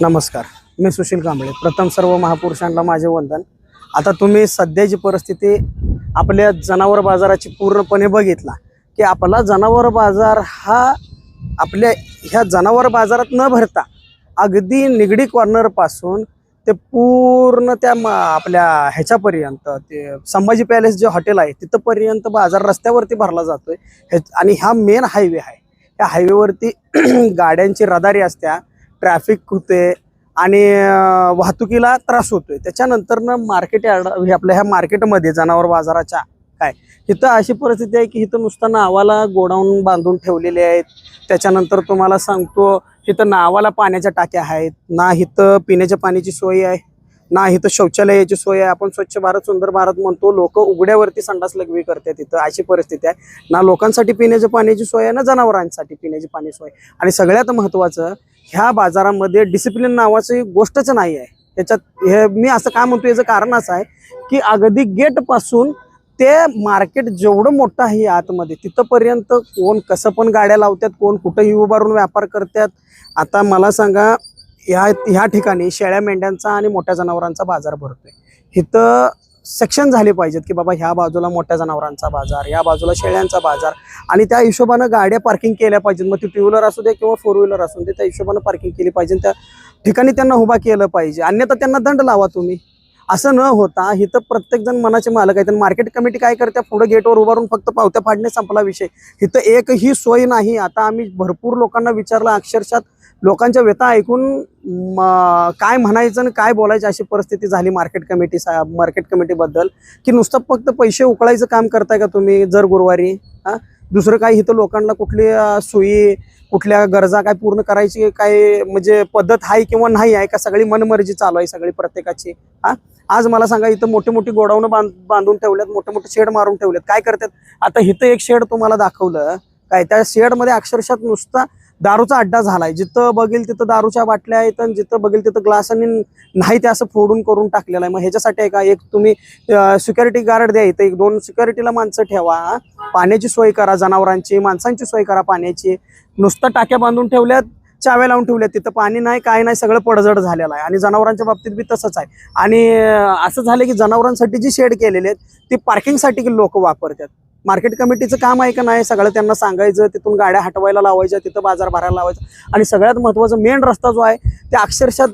नमस्कार मी सुशील कांबळे. प्रथम सर्व महापुरुषांना माझे वंदन. आता तुम्ही सध्याची परिस्थिती आपल्या जनावर बाजाराची पूर्णपणे बघितला की आपला जनावर बाजार हा आपल्या ह्या जनावर बाजारात न भरता अगदी निगडी कॉर्नरपासून ते पूर्ण त्या म- आपल्या ह्याच्यापर्यंत ते संभाजी पॅलेस जे हॉटेल आहे तिथंपर्यंत बाजार रस्त्यावरती भरला जातोय. हे आणि हा मेन हायवे आहे. त्या हायवेवरती गाड्यांची रदारी असत्या. ट्रॅफिक होते आणि वाहतुकीला त्रास होतोय. त्याच्यानंतरनं मार्केट यार्ड आपल्या ह्या मार्केटमध्ये जनावर बाजाराच्या काय इथं अशी परिस्थिती आहे की इथं नुसतं नावाला गोडाऊन बांधून ठेवलेले आहेत. त्याच्यानंतर तुम्हाला सांगतो इथं नावाला पाण्याच्या टाक्या आहेत. ना इथं पिण्याच्या पाण्याची सोय आहे. ना इथं शौचालयाची सोय आहे. आपण स्वच्छ भारत सुंदर भारत म्हणतो लोक उघड्यावरती संडास लघवी करतात तिथं अशी परिस्थिती आहे. ना लोकांसाठी पिण्याच्या पाण्याची सोय आहे ना जनावरांसाठी पिण्याची पाणी सोय आणि सगळ्यात महत्त्वाचं ह्या बाजारामध्ये डिसिप्लिन नावाची गोष्टच नाही आहे. त्याच्यात हे मी असं का म्हणतो याचं कारण असं आहे की अगदी गेटपासून ते मार्केट जेवढं मोठं आहे आतमध्ये तिथंपर्यंत कोण कसं पण गाड्या लावतात कोण कुठंही उभारून व्यापार करतात. आता मला सांगा ह्या ह्या ठिकाणी शेळ्या मेंढ्यांचा आणि मोठ्या जनावरांचा बाजार भरतो आहे इथं सेक्शन झाले पाहिजेत की बाबा ह्या बाजूला मोठ्या जनावरांचा बाजार या बाजूला शेळ्यांचा बाजार आणि त्या हिशोबानं गाड्या पार्किंग केल्या पाहिजेत. मग ती टू व्हीलर असू दे किंवा फोर व्हीलर असू दे त्या हिशोबानं पार्किंग केली पाहिजे त्या ठिकाणी त्यांना उभा केलं पाहिजे. अन्यथा त्यांना दंड लावा तुम्ही. असं न होता इथं प्रत्येकजण मनाचे मालक आहेत. मार्केट कमिटी काय करते? पुढे गेटवर उभारून फक्त पावत्या फाडणे संपला विषय. इथं एकही सोय नाही. आता आम्ही भरपूर लोकांना विचारलं. अक्षरशः लोकांच्या व्यथा ऐकून म, काय म्हणायचं आणि काय बोलायचं अशी परिस्थिती झाली मार्केट कमिटी सा मार्केट कमिटीबद्दल की नुसतं फक्त पैसे उकळायचं काम करताय का तुम्ही? जर गुरुवारी हां? दुसरं काही इथं लोकांना कुठली सोयी कुठल्या गरजा काय पूर्ण करायची काय म्हणजे पद्धत आहे किंवा नाही आहे का सगळी मनमर्जी चालू आहे सगळी प्रत्येकाची? हा? आज मला सांगा इथं मोठी मोठी गोडाऊन बांध बांधून ठेवल्यात मोठे मोठे शेड मारून ठेवलेत काय करतात? आता इथं एक शेड तुम्हाला दाखवलं. काय त्या शेडमध्ये अक्षरशः नुसता दारूचा अड्डा झालाय. जिथं बघेल तिथं दारूच्या बाटल्या आहेत आणि जिथं बघेल तिथं ग्लास आणि नाही ते असं फोडून करून टाकलेलं आहे. मग ह्याच्यासाठी आहे का? एक तुम्ही सिक्युरिटी गार्ड द्या इथं. एक दोन सिक्युरिटीला माणसं ठेवा. पाण्याची सोय करा जनावरांची माणसांची सोय करा पाण्याची. नुसतं टाक्या बांधून ठेवल्यात चाव्या लावून ठेवल्यात. तिथं पाणी नाही काय नाही सगळं पडझड झालेलं आहे. आणि जनावरांच्या बाबतीत बी तसंच आहे. आणि असं झालं की जनावरांसाठी जी शेड केलेली आहेत ती पार्किंगसाठी लोक वापरतात. मार्केट कमिटीचं काम आहे का नाही सगळं त्यांना सांगायचं तिथून गाड्या हटवायला लावायच्या तिथं बाजार भरायला लावायचा. आणि सगळ्यात महत्त्वाचं मेन रस्ता जो आहे ते अक्षरशः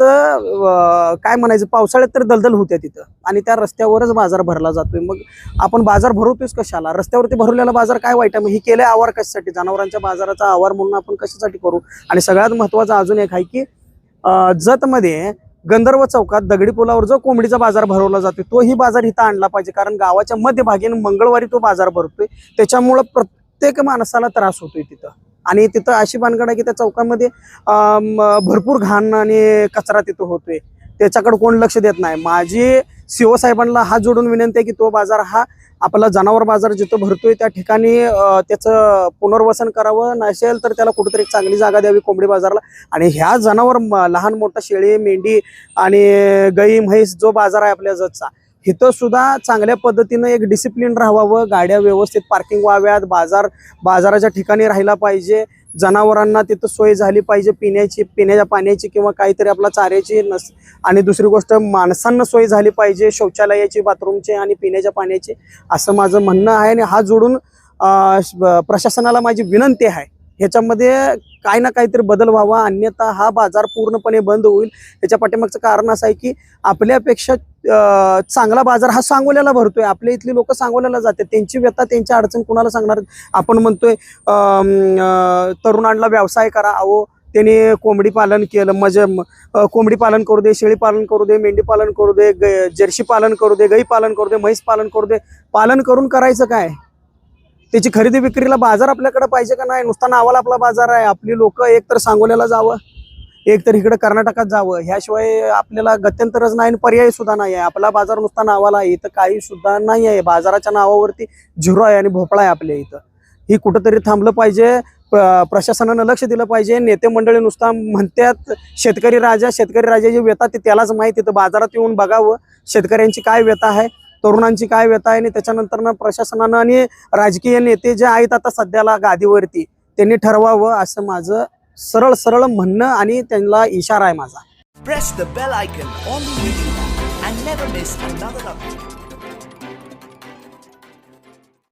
काय म्हणायचं पावसाळ्यात तर दलदल होत्या तिथं. आणि त्या रस्त्यावरच बाजार भरला जातोय. मग आपण बाजार भरवतोच कशाला? रस्त्यावरती भरवलेला बाजार काय वाईट आहे? मग ही केलं आवार कशासाठी? जनावरांच्या बाजाराचा आवार म्हणून आपण कशासाठी करू? आणि सगळ्यात महत्त्वाचं अजून एक आहे की जतमध्ये गंधर्व चौकात दगडी पुलावर जो कोंबडीचा बाजार भरवला जातो तोही बाजार इथं आणला पाहिजे. कारण गावाच्या मध्यभागी मंगळवारी तो बाजार भरतोय. त्याच्यामुळं प्रत्येक माणसाला त्रास होतोय तिथं. आणि तिथं अशी भानगड आहे की त्या चौकामध्ये भरपूर घाण आणि कचरा तिथं होतोय. त्याच्याकडे कोण लक्ष देत नाही. माझी सीओ साहेबांना हात जोडून विनंती आहे की तो बाजार हा आपला जनावर बाजार जिथं भरतोय त्या ठिकाणी त्याचं पुनर्वसन करावं. नसेल तर त्याला कुठेतरी एक चांगली जागा द्यावी कोंबडी बाजारला. आणि ह्या जनावर म- लहान मोठा शेळी मेंढी आणि गाई म्हैस जो बाजार आहे आपल्या जतचा इथं सुद्धा चांगल्या पद्धतीनं एक डिसिप्लिन राहावं. गाड्या व्यवस्थित पार्किंग व्हाव्यात. बाजार बाजाराच्या ठिकाणी राहिला पाहिजे. जनावरांना तिथं सोय झाली पाहिजे पिण्याची पिण्याच्या पाण्याची किंवा काहीतरी आपला चाऱ्याची नस आणि दुसरी गोष्ट माणसांना सोय झाली पाहिजे शौचालयाची बाथरूमची आणि पिण्याच्या पाण्याची असं माझं म्हणणं आहे आणि हा जोडून प्रशासनाला माझी विनंती आहे. ह्याच्यामध्ये काय ना काहीतरी बदल व्हावा. अन्यथा हा बाजार पूर्णपणे बंद होईल. त्याच्या पाठीमागचं कारण असं आहे की आपल्यापेक्षा चांगला बाजार हा सांगोल्याला भरतोय. आपल्या इथली लोक सांगोल्याला जाते त्यांची व्यथा त्यांची अडचण कुणाला सांगणार? आपण म्हणतोय तरुणांना व्यवसाय करा. अहो त्यांनी कोंबडी पालन केलं म्हणजे कोंबडी पालन करू दे शेळी पालन करू दे मेंढी पालन करू दे ग- जर्सी पालन करू दे गाई पालन करू दे म्हैस पालन करू दे. पालन करून करायचं काय? त्याची खरेदी विक्रीला बाजार आपल्याकडे पाहिजे का नाही? नुसता नावाला आपला बाजार आहे. आपली लोक एक तर सांगोल्याला जावं एक तर इकडे कर्नाटकात जावं. ह्याशिवाय आपल्याला गत्यंतरच नाही आणि पर्याय सुद्धा नाही आहे. आपला बाजार नुसता नावाला आहे. इथं काही सुद्धा नाही आहे. बाजाराच्या नावावरती झिरो आहे आणि भोपळा आहे आपल्या इथं. ही कुठंतरी थांबलं पाहिजे. प्रशासनानं लक्ष दिलं पाहिजे. नेते मंडळी नुसता म्हणतात शेतकरी राजा शेतकरी राजा जे व्यथा ते त्यालाच माहिती. तर बाजारात येऊन बघावं. शेतकऱ्यांची काय व्यथा आहे? तरुणांची काय व्यथा आहे आणि त्याच्यानंतर प्रशासनानं आणि राजकीय नेते जे आहेत आता सध्याला गादीवरती त्यांनी ठरवावं असं माझं सरळ सरळ म्हणणं आणि त्यांना इशारा आहे माझा.